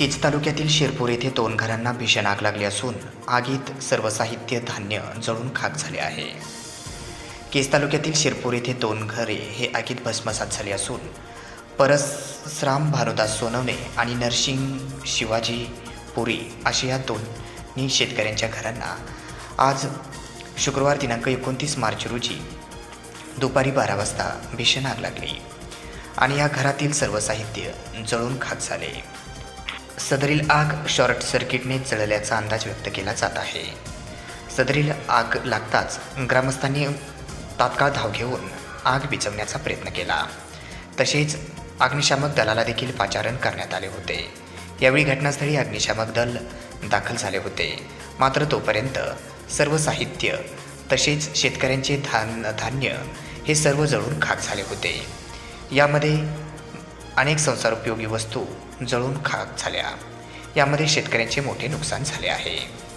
केज तालुक्यातील शिरपूर येथे दोन घरांना भीषण आग लागली असून आगीत सर्व साहित्य धान्य जळून खाक झाले आहे. केज तालुक्यातील शिरपूर येथे दोन घरे हे आगीत भस्मसात झाले असून परसराम भानुदास सोनवणे आणि नरसिंग शिवाजी पुरी अशा या दोन्ही शेतकऱ्यांच्या घरांना आज शुक्रवार दिनांक एकोणतीस मार्च रोजी दुपारी बारा वाजता भीषण आग लागली आणि या घरातील सर्व साहित्य जळून खाक झाले. सदरील आग शॉर्ट सर्किटने जळल्याचा अंदाज व्यक्त केला जात आहे. सदरील आग लागताच ग्रामस्थांनी तात्काळ धाव घेऊन आग विझवण्याचा प्रयत्न केला. तसेच अग्निशामक दलाला देखील पाचारण करण्यात आले होते. यावेळी घटनास्थळी अग्निशामक दल दाखल झाले होते. मात्र तोपर्यंत सर्व साहित्य तसेच शेतकऱ्यांचे धान धान्य हे सर्व जळून खाक झाले होते. यामध्ये अनेक संसारोपयोगी वस्तू जळून खाक झाल्या. यामध्ये शेतकऱ्यांचे मोठे नुकसान झाले आहे.